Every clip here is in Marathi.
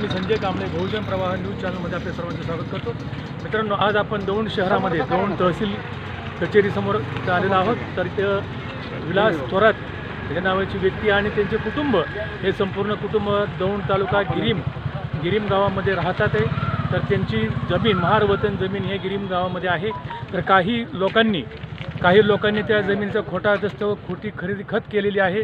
मी संजय कांबळे बहुजन प्रवाह न्यूज चॅनलमध्ये आपल्या सर्वांचं स्वागत करतो. मित्रांनो आज आपण दौंड शहरामध्ये दौंड तहसील कचेरीसमोर आलेलो आहोत. तर ते विलास थोरात या नावाची व्यक्ती आणि त्यांचे कुटुंब हे संपूर्ण कुटुंब दौंड तालुका गिरीम गिरीम गावामध्ये राहतात आहे. तर त्यांची जमीन महार वतन जमीन हे गिरीम गावामध्ये आहे. तर काही लोकांनी काही लोकांनी त्या जमिनीचा खोटा दस्त व खोटी खरेदी खत केलेली आहे.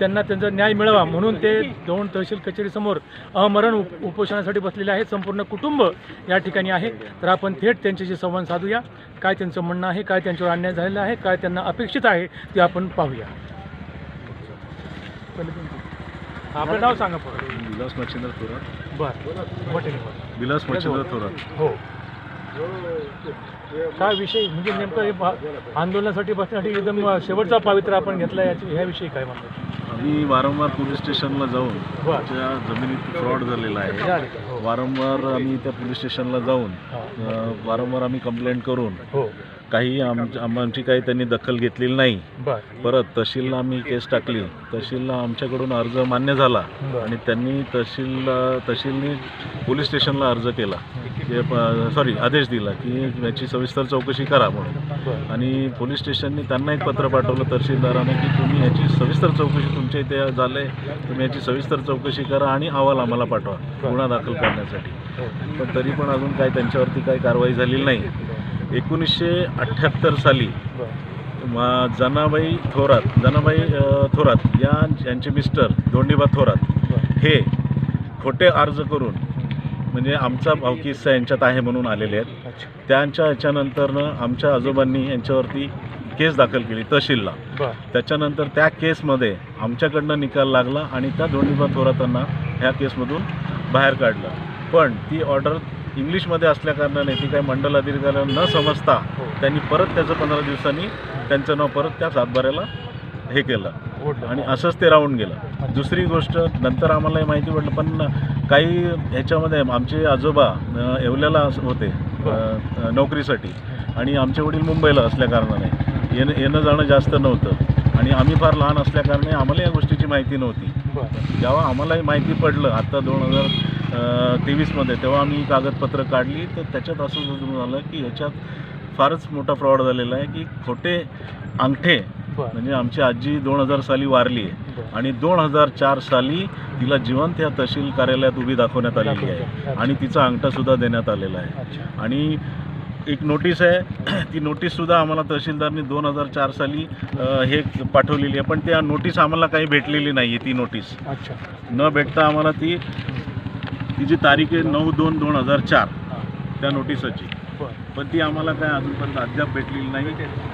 त्यांना त्यांचा न्याय मिळावा म्हणून ते दौंड तहसील कचेरीसमोर अमरण उप उपोषणासाठी बसलेले आहेत. संपूर्ण कुटुंब या ठिकाणी आहे. तर आपण थेट त्यांच्याशी संवाद साधूया. काय त्यांचं म्हणणं आहे? काय त्यांच्यावर अन्याय झालेला आहे? काय त्यांना अपेक्षित आहे? ते आपण पाहूया. आपलं नाव सांगा विलास मच्छिंद्र थोरात. बरं. विलास मच्छिंद्र थोरात. हो. काय विषय? म्हणजे नेमकं हे आंदोलनासाठी बसण्यासाठी एकदम शेवटचा पावित्र्य आपण घेतला याची ह्याविषयी काय म्हणतो आम्ही वारंवार पोलीस स्टेशनला जाऊन त्या जमिनीत फ्रॉड झालेला आहे? हो. वारंवार आम्ही त्या पोलीस स्टेशनला जाऊन वारंवार आम्ही कंप्लेंट करून हो काही आम आमची काही त्यांनी दखल घेतलेली नाही. परत तहसीलला आम्ही केस टाकली. तहसीलला आमच्याकडून अर्ज मान्य झाला. आणि त्यांनी तहसीलला तहसीलने पोलीस स्टेशनला अर्ज केला. सॉरी आदेश दिला की याची सविस्तर चौकशी करा म्हणून. आणि पोलीस स्टेशनने त्यांना एक पत्र पाठवलं तहसीलदाराने की तुम्ही याची सविस्तर चौकशी तुमच्या इथे झालं तुम्ही याची सविस्तर चौकशी करा आणि अहवाल आम्हाला पाठवा. गुन्हा दाखल करण्यासाठी. पण तरी पण अजून काय त्यांच्यावरती काही कारवाई झालेली नाही. एकोणीसशे अठ्ठ्याहत्तर साली मा जनाबाई थोरात जनाबाई थोरात या यांचे मिस्टर दोंडीबा थोरात हे खोटे अर्ज करून म्हणजे आमचा भावकी हिस्सा यांच्यात आहे म्हणून आलेले आहेत. त्यांच्या ह्याच्यानंतरनं आमच्या आजोबांनी यांच्यावरती केस दाखल केली तहसीलला. त्याच्यानंतर त्या केसमध्ये आमच्याकडनं निकाल लागला आणि त्या दोन्हीबा थोरातांना ह्या केसमधून बाहेर काढलं. पण ती ऑर्डर इंग्लिशमध्ये असल्याकारणाने ती काही मंडलाधिकाऱ्यांना न समजता हो. त्यांनी परत त्याचं पंधरा दिवसांनी त्यांचं नाव परत त्या सातबाऱ्याला हे केलं. आणि असंच ते राहून गेलं. दुसरी गोष्ट नंतर आम्हाला हे माहिती पडलं पण काही ह्याच्यामध्ये आमचे आजोबा येवल्याला अस- होते नोकरीसाठी. आणि आमचे वडील मुंबईला असल्याकारणाने येणं येणं जाणं जास्त नव्हतं. आणि आम्ही फार लहान असल्याकारणे आम्हाला या गोष्टीची माहिती नव्हती. जेव्हा आम्हाला हे माहिती पडलं आता दोन हजार तेवीसमध्ये तेव्हा आम्ही कागदपत्र काढली. तर त्याच्यात असं झालं की ह्याच्यात फारच मोठा फ्रॉड झालेला आहे की खोटे अंगठे म्हणजे आमची आजी दोन हजार साली वारली आहे. आणि दोन हजार चार साली तिला जिवंत या तहसील कार्यालयात उभी दाखवण्यात आलेली आहे. आणि तिचा अंगठासुद्धा देण्यात आलेला आहे. आणि एक नोटीस आहे. ती नोटीससुद्धा आम्हाला तहसीलदारनी दोन हजार चार साली हे पाठवलेली आहे. पण त्या नोटीस आम्हाला काही भेटलेली नाही आहे ती नोटीस. न भेटता आम्हाला ती तिची तारीख आहे नऊ दोन दोन हजार चार त्या नोटिसाची पण ती आम्हाला काय अजूनपर्यंत अद्याप भेटलेली नाही.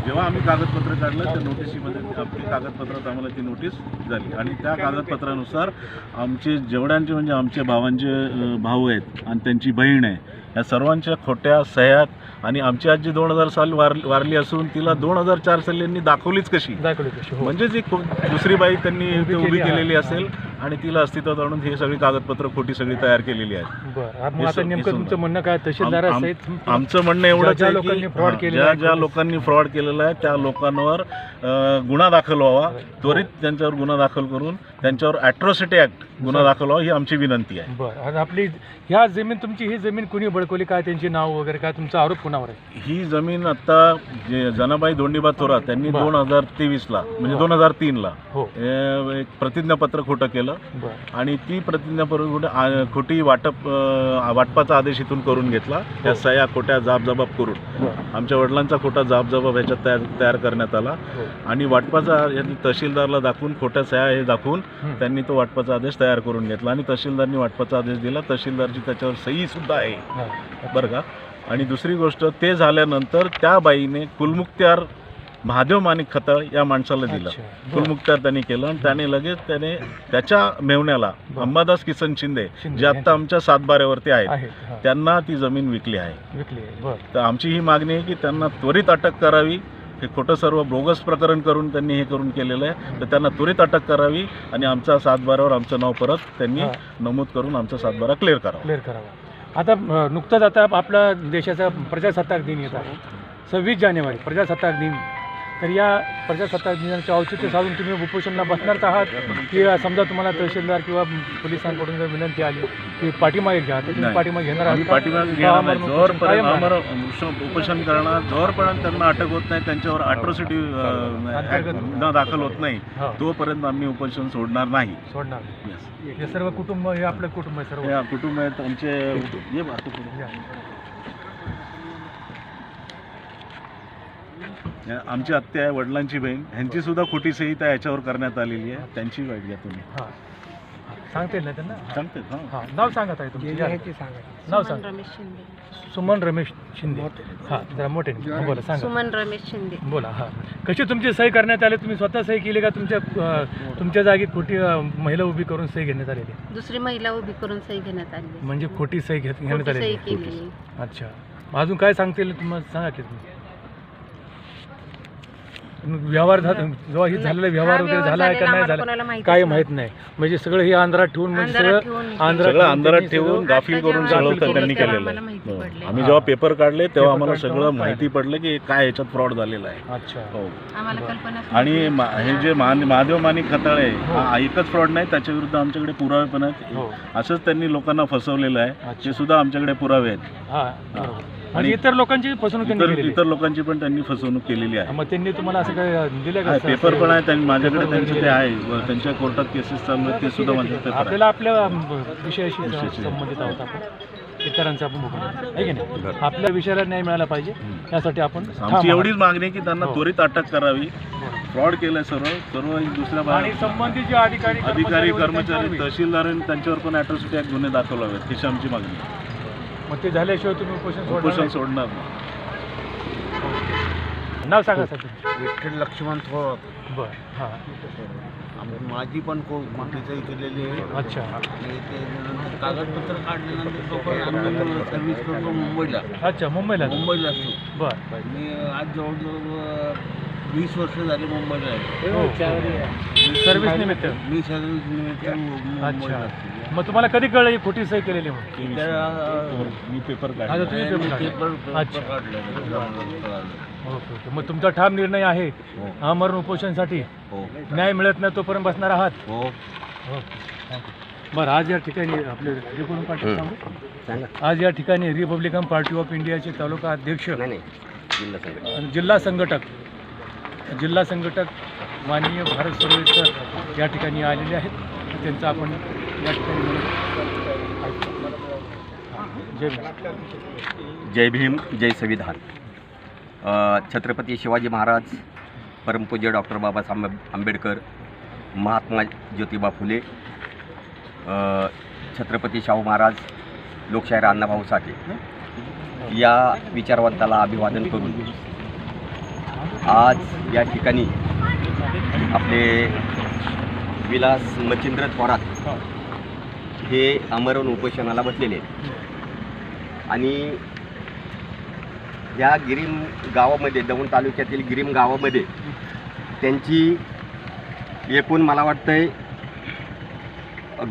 जेव्हा आम्ही कागदपत्र काढलं त्या नोटिसीमध्ये आपली कागदपत्रात आम्हाला ती नोटीस झाली. आणि त्या कागदपत्रानुसार आमचे जेवढ्यांचे म्हणजे आमचे भावांचे भाऊ आहेत आणि त्यांची बहीण आहे या सर्वांच्या खोट्या सह्यात आणि आमची आजी दोन हजार साल वार वारली असून तिला दोन हजार चार साली यांनी दाखवलीच कशी? हो. म्हणजेच एक दुसरी बाई त्यांनी उभी. केलेली असेल. आणि तिला अस्तित्वात आणून हे सगळी कागदपत्र खोटी सगळी तयार केलेली आहेत. बर. मग हे आता सम- नेमकं हे तुमचं. म्हणणं काय? तहसीलदार आम- आमचं म्हणणं एवढंच ज्या आहे लोकांनी की fraud हां, केलेला ज्या आहे, ज्या लोकांनी फ्रॉड केलेला आहे त्या लोकांवर अं, गुन्हा दाखल व्हावा त्वरित त्यांच्यावर गुन्हा दाखल करून त्यांच्यावर ॲट्रॉसिटी ॲक्ट गुन्हा दाखल व्हावा ही आमची विनंती आहे. बर. आणि आपली ह्या जमीन तुमची ही जमीन कुणी बळकवली? काय त्यांची नाव वगैरे काय तुमचा आरोप कुणावर आहे? ही जमीन आता जे जनाबाई दोंडीबा थोरात त्यांनी बरं. दोन हजार तेवीसला म्हणजे बरं. दोन हजार तीनला हो. एक प्रतिज्ञापत्र खोटं केलं. बर. आणि ती प्रतिज्ञापत्र खोटी आ- खोटी वाटप अं, वाटपाचा आदेश इथून करून घेतला. त्या हो. सह्या खोट्या जाबजबाब करून. बर. आमच्या वडिलांचा खोटा जाबजबाब ह्याच्यात तयार तयार करण्यात आला. हो. आणि वाटपाचा यांनी तहसीलदारला दाखवून खोट्या सह्या हे दाखवून. त्यांनी तो वाटपाचा आदेश तयार करून घेतला आणि तहसीलदारनी वाटपाचा आदेश दिला. तहसीलदारची त्याच्यावर सही सुद्धा आहे. बरं का? आणि दुसरी गोष्ट ते झाल्यानंतर त्या बाईने कुलमुक्त्यार महादेव माणिक खताळ या माणसाला दिलं. कुलमुक्त्यार त्यांनी केलं आणि त्याने लगेच त्याने त्याच्या मेवण्याला. अंबादास किसन शिंदे जे आत्ता यांच्या- आमच्या सातबाऱ्यावरती आहेत. त्यांना ती जमीन विकली आहे. तर आमची ही मागणी आहे की त्यांना त्वरित अटक करावी. हे खोटं सर्व बोगस प्रकरण करून त्यांनी हे करून केलेलं आहे. तर त्यांना त्वरित अटक करावी आणि आमचा सातबारावर आमचं नाव परत त्यांनी. नमूद करून आमचा सातबारा क्लिअर करावा. क्लिअर करावा. आता नुकतंच आता आपला देशाचा प्रजासत्ताक दिन येत आहे. सव्वीस जानेवारी प्रजासत्ताक दिन. तर या प्रजासत्ताक दिनाचे औचित्य साधून तुम्ही उपोषणला बसणारच आहात की समजा तुम्हाला तहसीलदार किंवा पोलिसांकडून जर विनंती आली की पाठीमागे घ्या तर तुम्ही. पाठीमागे घेणार आहात? पाठीमागे घेणार नाही उपोषण करणार जोरपर्यंत त्यांना अटक होत नाही त्यांच्यावर अट्रॉसिटी अंतर्गत. दाखल होत नाही हो. तोपर्यंत आम्ही उपोषण सोडणार नाही सोडणार. हे सर्व कुटुंब हे आपलं कुटुंब आहे सर्व कुटुंब आहेत आमचे आमची आत्या आहे वडिलांची बहीण. ह्यांची सुद्धा खोटी संहिता याच्यावर करण्यात आलेली आहे. त्यांची वाईट घ्या तुम्ही. हा. सांगता ना त्यांना? सांगते हां. हा. नाव सांगा ताई तुमचं. या. नाव सांग. रमेश शिंदे. सुमन रमेश शिंदे. हा जरा मोठे. बोला सांगा. सुमन रमेश शिंदे. बोला हा. कशी तुमची सही करण्यात आली? तुम्ही स्वतः सही केली का? तुमच्या अ, तुमच्या जागी खोटी अ, महिला उभी करून सही घेण्यात आलेली आहे? दुसरी महिला उभी करून सही घेण्यात आली म्हणजे खोटी सही घेत घेण्यात खोटी आलेली सही आहे? केली अच्छा. अजून काय सांगता येईल तुम्हाला सांगा की तुम्ही. व्यवहार झाला जेव्हा हे झालेला व्यवहार हा वगैरे व्यवहार झाला आहे का झालेला नाही आम्हाला झाला माहितीच काय नाही. माहीत नाही. म्हणजे सगळं हे अंधारात ठेवून म्हणजे अंधारात सगळं ठेवून अंधारात सगळं अंधारात ठेवून गाफील करून केलं त्यांनी तेव्हा केलेलं आम्हाला आहे. माहिती हो. पडले. आम्ही जेव्हा पेपर काढले तेव्हा पेपर आम्हाला काढताना सगळं काय? माहिती पडलं की काय याच्यात फ्रॉड झालेला आहे. अच्छा. हो. आम्हाला कल्पना आणि मा- हे जे मान महादेव माणिक खताळे हा. एकच फ्रॉड नाही त्याच्या विरुद्ध आमच्याकडे पुरावे पण आहेत. हो. असंच त्यांनी लोकांना फसवलेलं आहे. अच्छा. ते सुद्धा आमच्याकडे पुरावे आहेत. हा. बरोबर. आणि इतर लोकांची फसवणूक त्यांनी इतर केलेली इतर लोकांची पण त्यांनी फसवणूक केलेली आहे. मग त्यांनी तुम्हाला असं काय दिलं का आहे, पेपर पण आहे त्यांनी माझ्याकडे त्यांचे ते आहे. व त्यांच्या कोर्टात केसेस चालू आहेत ते सुद्धा माझ्याकडे पेपर आहे आपल्याला आपल्या अम, विषयाशी विषयाशी. संबंधित आहोत आपण. इतरांचा आपण बघू आहे की नाही? आपल्या विषयाला न्याय मिळाला पाहिजे. यासाठी आपण आमची. एवढीच मागणी आहे की त्यांना हो. त्वरित अटक करावी. फ्रॉड केलंय सर्व. सर्व दुसऱ्या आणि बा- संबंधित जे अधिकारी अधिकारी कर्मचारी तहसीलदारांनी त्यांच्यावर पण अॅट्रॉसिटी ऍक्ट गुन्हे दाखल व्हावेत अशी आमची मागणी आहे. मग ते झाल्याशिवाय तुम्ही उपोषण सोडणार उपोषण नाही? सोडणार नाही. नाव सांगा सर तुम्ही विठ्ठल लक्ष्मण थोरात बरं हां. आम- माझी पण को सही केलेली आहे. अच्छा. आणि ते नंतर कागदपत्र काढल्यानंतर तोपर्यंत आम्ही सर्व्हिस करतो मुंबईला. अच्छा मुंबईला मुंबईला असतो बरं. मी आज जवळजवळ वीस वर्ष झाली मुंबईला आहे. हो सर्व्हिस निमित्त. मी सर्व्हिस निमित्त मुंबईला अच्छा असतो. मग तुम्हाला कधी कळलं ही खोटी सही केलेली म्हणून? मी पेपर आता काढला. तुम्ही मी पेपर पेपर काढला. अच्छा पेपर काढले. Okay okay. मग तुमचा ठाम निर्णय आहे हो. आमरण उपोषणसाठी? हो. न्याय मिळत नाही तोपर्यंत बसणार आहात? हो. Okay thank you. बरं आज या ठिकाणी आपले रिपब्लिकन पार्टी सांगू? आज या ठिकाणी रिपब्लिकन पार्टी ऑफ इंडियाचे तालुका अध्यक्ष आणि जिल्हा संघटक जिल्हा संघटक माननीय भारत सरोवेकर या ठिकाणी आलेले आहेत. त्यांचं आपण या ठिकाणी जय भीम. जय भीम जय संविधान. छत्रपती शिवाजी महाराज परमपूज्य डॉक्टर बाबासाहेब आंबेडकर महात्मा ज्योतिबा फुले छत्रपती शाहू महाराज लोकशाहीर अण्णाभाऊ साठे या विचारवंताला अभिवादन करून आज या ठिकाणी आपले विलास मच्छिंद्र थोरात हे अमरवण उपोषणाला बसलेले आहेत. आणि या गिरीम गावामध्ये दौंड तालुक्यातील गिरीम गावामध्ये त्यांची एकूण मला वाटतंय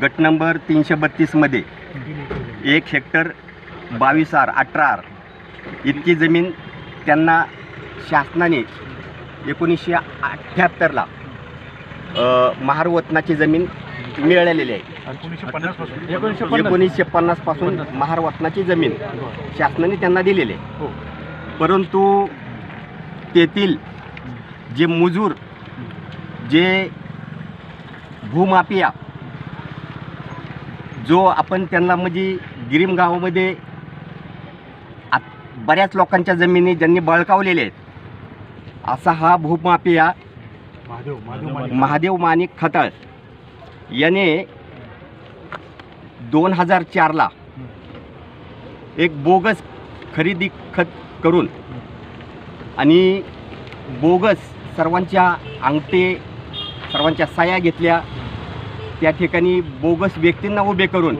गट नंबर तीनशे बत्तीसमध्ये एक हेक्टर बावीस आर अठरा आर इतकी जमीन त्यांना शासनाने एकोणीसशे अठ्ठ्याहत्तरला महारवतनाची जमीन मिळालेली आहे. एकोणीसशे पन्नास एकोणीसशे पन्नासपासून महारवतनाची जमीन शासनाने त्यांना दिलेली आहे. हो. परंतु तेथील जे मजूर जे भूमाफिया जो आपण त्यांना म्हणजे गिरीम गावामध्ये बऱ्याच लोकांच्या जमिनी ज्यांनी बळकावलेल्या आहेत असा हा भूमाफिया महादेव माणिक खताळ. याने दोन हजार चारला एक बोगस खरेदी खत करून आणि बोगस सर्वांच्या अंगठे सर्वांच्या साया घेतल्या. त्या ठिकाणी बोगस व्यक्तींना उभे करून.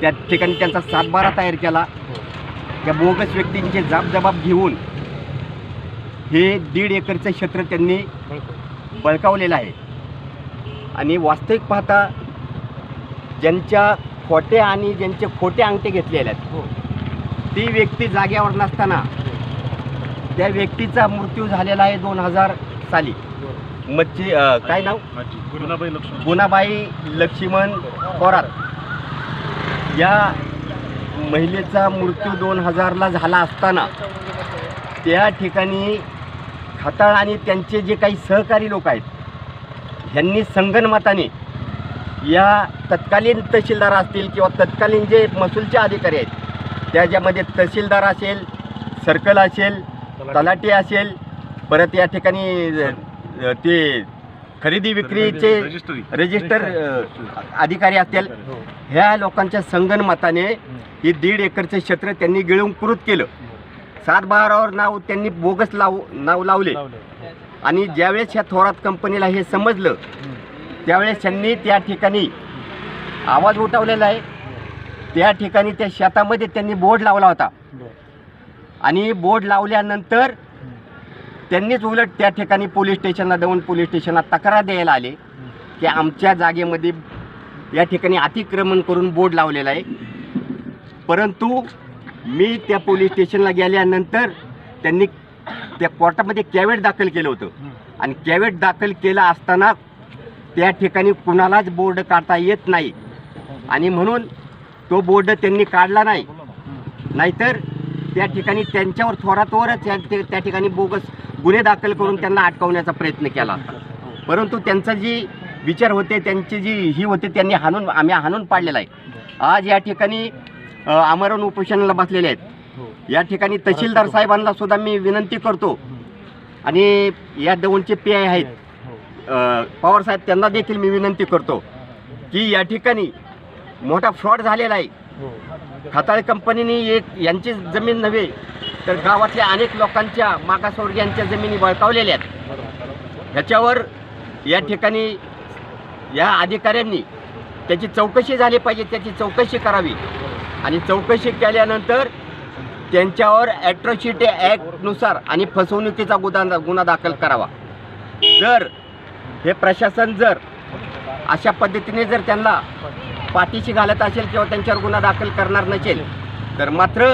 त्या ठिकाणी त्यांचा सातबारा तयार केला. त्या बोगस व्यक्तींचे जाबजबाब घेऊन हे दीड एकरचं क्षेत्र त्यांनी बळकावलेलं आहे. आणि वास्तविक पाहता ज्यांच्या खोटे आणि ज्यांचे खोटे अंगठे घेतलेले आहेत हो. ती व्यक्ती जाग्यावर नसताना त्या व्यक्तीचा मृत्यू झालेला आहे दोन हजार साली. मच्छी काय नाव? गुणाबाई लक्ष्मण. गुणाबाई लक्ष्मण थोरात या महिलेचा मृत्यू दोन हजारला झाला असताना त्या ठिकाणी खताळ आणि त्यांचे जे काही सहकारी लोक आहेत ह्यांनी संगनमताने या तत्कालीन तहसीलदार असतील किंवा तत्कालीन जे महसूलचे अधिकारी आहेत त्याच्यामध्ये तहसीलदार असेल सर्कल असेल तलाठी. असेल परत या ठिकाणी ते खरेदी विक्रीचे रजिस्ट्री अधिकारी असतील हो. ह्या लोकांच्या संगनमताने ही दीड एकरचे क्षेत्र त्यांनी गिळून केलं. सात बारावर नाव त्यांनी बोगस लाव नाव लावले आणि ज्यावेळेस ह्या थोरात कंपनीला हे समजलं. त्यावेळेस त्यांनी त्या ठिकाणी आवाज उठवलेला आहे त्या ठिकाणी त्या शेतामध्ये त्यांनी बोर्ड लावला होता आणि बोर्ड लावल्यानंतर. त्यांनीच उलट त्या ठिकाणी पोलीस स्टेशनला जाऊन पोलीस स्टेशनला तक्रार द्यायला आले. की आमच्या जागेमध्ये या ठिकाणी अतिक्रमण करून बोर्ड लावलेला आहे परंतु मी त्या पोलीस स्टेशनला गेल्यानंतर त्यांनी त्या कोर्टामध्ये कॅवेट दाखल केलं होतं. आणि कॅवेट दाखल केला असताना त्या ठिकाणी कुणालाच बोर्ड काढता येत नाही. आणि म्हणून तो बोर्ड त्यांनी काढला नाही. नाहीतर त्या ठिकाणी त्यांच्यावर थोरातवरच त्या ठिकाणी बोगस गुन्हे दाखल करून त्यांना अटकावण्याचा प्रयत्न केला परंतु त्यांचा जी विचार होते त्यांची जी ही होते त्यांनी हाणून आम्ही हाणून पाडलेला आहे. आज या ठिकाणी आमरण उपोषणाला बसलेले आहेत. हो. या ठिकाणी तहसीलदार साहेबांना सुद्धा मी विनंती करतो. आणि या दोनचे पी आय आहेत. हो. पवार साहेब त्यांना देखील मी विनंती करतो की या ठिकाणी मोठा फ्रॉड झालेला आहे. हो. खताळ कंपनीने एक यांची जमीन नव्हे तर गावातल्या अनेक लोकांच्या मागासवर्गीयांच्या जमिनी बळकावलेल्या आहेत. ह्याच्यावर या ठिकाणी या अधिकाऱ्यांनी त्याची चौकशी झाली पाहिजे त्याची चौकशी करावी. आणि चौकशी केल्यानंतर त्यांच्यावर ॲट्रॉसिटी ॲक्टनुसार आणि फसवणुकीचा गुन्हा गुन्हा दाखल करावा. जर हे प्रशासन जर अशा पद्धतीने जर त्यांना पाठीशी घालत असेल किंवा त्यांच्यावर गुन्हा दाखल करणार नसेल तर मात्र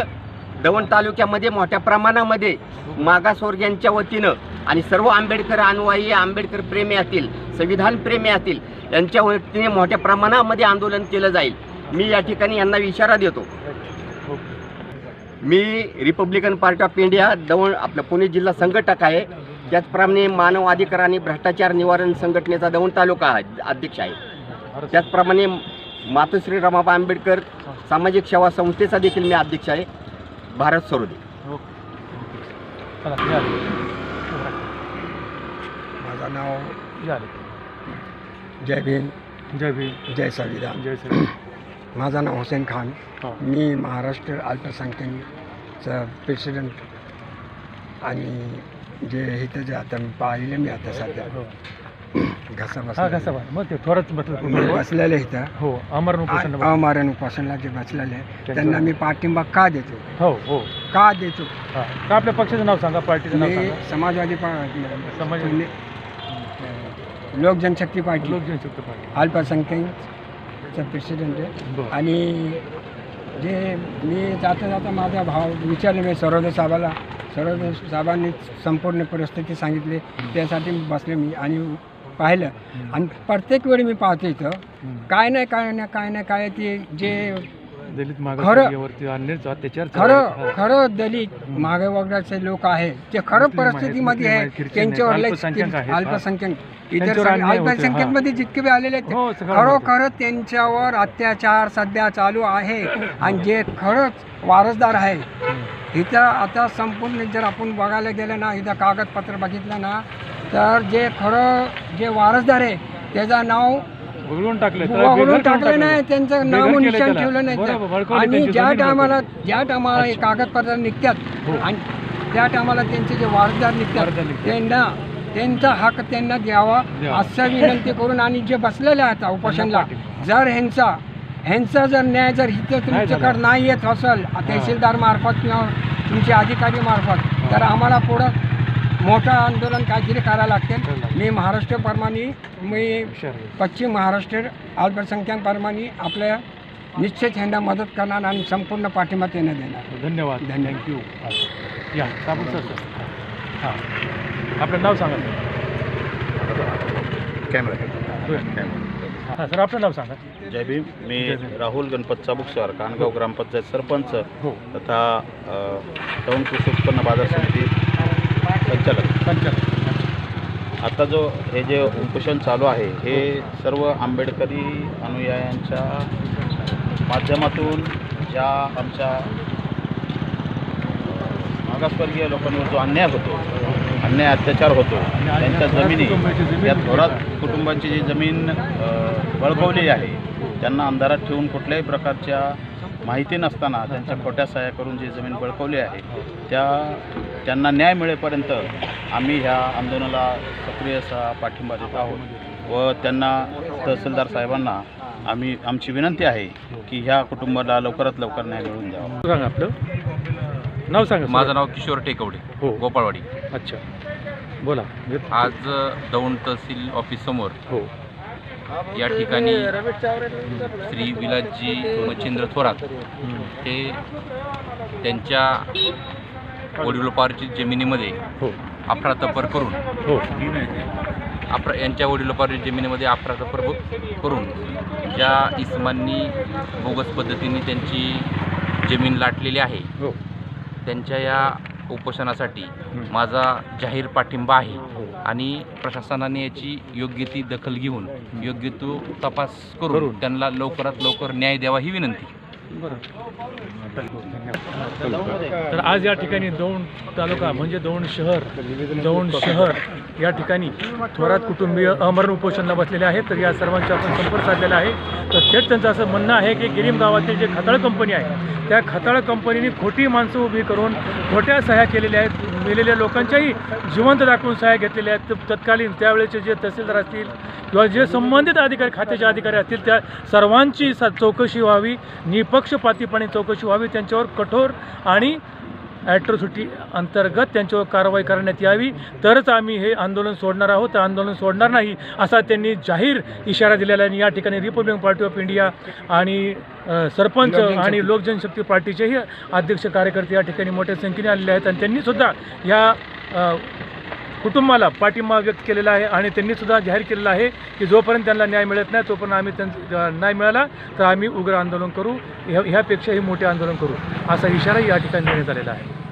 दवण तालुक्यामध्ये मोठ्या प्रमाणामध्ये मागासवर्गीयांच्या वतीनं आणि सर्व आंबेडकर अनुयायी आंबेडकर प्रेमी असतील संविधान प्रेमी असतील यांच्या वतीने मोठ्या प्रमाणामध्ये आंदोलन केलं जाईल. मी या ठिकाणी यांना इशारा देतो. मी रिपब्लिकन पार्टी ऑफ इंडिया दवण आपलं पुणे जिल्हा संघटक आहे. त्याचप्रमाणे मानव अधिकार आणि भ्रष्टाचार निवारण संघटनेचा दौंड तालुका आहे अध्यक्ष आहे. त्याचप्रमाणे मातोश्री रमाबा आंबेडकर सामाजिक सेवा संस्थेचा देखील मी अध्यक्ष आहे. भारत सरोदे. माझं नाव. जय भीम. जय भीम. जय संविधान जय श्री माझं नाव हुसेन खान. हा. मी महाराष्ट्र अल्पसंख्याकचं प्रेसिडेंट आणि जे इथं जे आता पाहिलं मी आता सध्या. हो. घसा हा मग ते थोडंच बसलं बसलेले इथं. हो अमरण उपोषण आ- अमरण उपोषणला जे बसलेले त्यांना मी पाठिंबा का देतो? हो हो. का देतो? हा. का आपल्या पक्षाचं नाव सांगा पार्टीचं नाव सांगा. समाजवादी समाज- लोक जनशक्ती पार्टी. लोक जनशक्ती पार्टी. अल्पसंख्याकचं प्रेसिडेंट आहे आणि जे मी जाता जाता माझा भाव विचारले मी सरोदे साहेबाला. सरोदे साहेबांनी संपूर्ण परिस्थिती सांगितली. त्यासाठी बसले मी आणि पाहिलं. आणि प्रत्येक वेळी मी पाहतो इथं. काय नाही काय नाही काय नाही काय ते जे दलित खरं- खरं. खरं दलित मागे वर्गाचे लोक आहे ते खरं परिस्थितीमध्ये आहे त्यांच्यावर अल्पसंख्याक हा. इतर त्यांच्यावर अल्पसंख्याकमध्ये जितके बी आलेले आहेत हो सगळं खरोखर त्यांच्यावर अत्याचार सध्या चालू आहे आणि जे खरंच वारसदार आहे. इथं आता संपूर्ण जर आपण बघायला गेलं ना इथं कागदपत्र बघितलं ना तर जे खरं जे वारसदार आहे त्याचं नाव वगळून टाकलं वगळून नाही त्यांचं नाव निशाण त्याला. ठेवलं नाही आणि ज्या टायमाला. ज्या टायमाला हे. कागदपत्र निघतात हो. आणि त्या टायमाला त्यांचे जे वारसदार निघतात वारसदार निघतात. त्यांना त्यांचा हक त्यांना द्यावा. असं विनंती करून आणि जे बसलेले आहेत उपोषणला. जर ह्यांचा ह्यांचा जर न्याय जर इथं तुमच्याकडे. नाही येत असेल तहसीलदार मार्फत किंवा तुमचे अधिकारी मार्फत तर आम्हाला पुढं मोठं आंदोलन काहीतरी करायला लागेल. मी महाराष्ट्र परमाने मी. पश्चिम महाराष्ट्र अल्पसंख्याकप्रमाणे आपल्या निश्चित ह्यांना मदत करणार आणि संपूर्ण पाठिंबा त्यांना देणार धन्यवाद धन्यवाद. थँक्यू या हां आपलं नाव सांगा कॅमेरा. हां सर आपलं नाव सांगा. जय भीम. मी राहुल गणपत चाबुकसर कानगाव ग्रामपंचायत सरपंच. हो. तथा दौंड कृषी उत्पन्न बाजार समिती संचालक. पंचायत आता जो हे जे उपोषण चालू आहे हे सर्व आंबेडकरी अनुयायांच्या माध्यमातून ज्या आमच्या मागासवर्गीय लोकांवर जो अन्याय होतो अन्याय अत्याचार होतो. त्यांच्या जमिनी या थोरात कुटुंबाची जी जमीन बळकावली आहे त्यांना अंधारात ठेवून कुठल्याही प्रकारच्या माहिती नसताना त्यांच्या खोट्या सहाय्या करून जी जमीन बळकावली आहे त्या त्यांना न्याय मिळेपर्यंत आम्ही ह्या आंदोलनाला सक्रिय असा पाठिंबा देत आहोत व त्यांना तहसीलदार साहेबांना आम्ही आमची विनंती आहे की ह्या कुटुंबाला लवकरात लवकर न्याय मिळवून द्यावा. सांगा आपलं. नाव सांगा. माझं नाव किशोर टेकवडे हो. गोपाळवाडी. अच्छा. बोला. आज दौंड तहसील ऑफिस समोर हो. या ठिकाणी श्री विलासजी मच्छिंद्र थोरात हे त्यांच्या वडिलोपार्जित जमिनीमध्ये हो. अफरातफर करून हो. अफरा यांच्या वडिलोपार्जित जमिनीमध्ये अफरातफर ब- करून ज्या इस्मांनी बोगस पद्धतीने त्यांची जमीन लाटलेली आहे हो. त्यांच्या या उपोषणासाठी माझा जाहीर पाठिंबा आहे हो. आणि प्रशासनाने याची योग्य ती दखल घेऊन योग्य तो तपास करून. करून त्यांना लवकरात लवकर न्याय द्यावा ही विनंती तर आज या ठिकाणी दौंड तालुका म्हणजे दौंड शहर दौंड शहर या ठिकाणी थोरात कुटुंबीय अमरण उपोषणला बसलेले आहेत. तर या सर्वांचा आपण संपर्क साधलेला आहे. तर थेट त्यांचं असं म्हणणं आहे की गिरीम गावातील जे खताळ कंपनी आहे त्या खताळ कंपनीने खोटी माणसं उभी करून खोट्या सह्या केलेल्या आहेत. मेलेल्या लोकांच्याही जिवंत दाखवून सह्या घेतलेल्या आहेत. तर तत्कालीन त्यावेळेचे जे तहसीलदार असतील किंवा जे संबंधित अधिकारी खात्याचे अधिकारी असतील त्या सर्वांची चौकशी व्हावी. निपक्ष निपक्षपातीपणे चौकशी व्हावी त्यांच्यावर कठोर आणि ॲट्रोसिटी अंतर्गत त्यांच्यावर कारवाई करण्यात यावी. तरच आम्ही हे आंदोलन सोडणार आहोत. तर आंदोलन सोडणार नाही असा त्यांनी जाहीर इशारा दिलेला आहे. आणि या ठिकाणी रिपब्लिकन पार्टी ऑफ इंडिया आणि सरपंच आणि लोक जनशक्ती पार्टीचेही अध्यक्ष कार्यकर्ते या ठिकाणी मोठ्या संख्येने आलेले आहेत. आणि त्यांनीसुद्धा या कुटुंबाला पाठिंबा व्यक्त केलेला आहे आणि त्यांनीसुद्धा जाहीर केलेला आहे की जोपर्यंत त्यांना न्याय मिळत नाही तोपर्यंत आम्ही त्यांचा न्याय मिळाला तर आम्ही उग्र आंदोलन करू. ह्या ह्यापेक्षाही मोठे आंदोलन करू. असा इशाराही या ठिकाणी देण्यात आलेला आहे.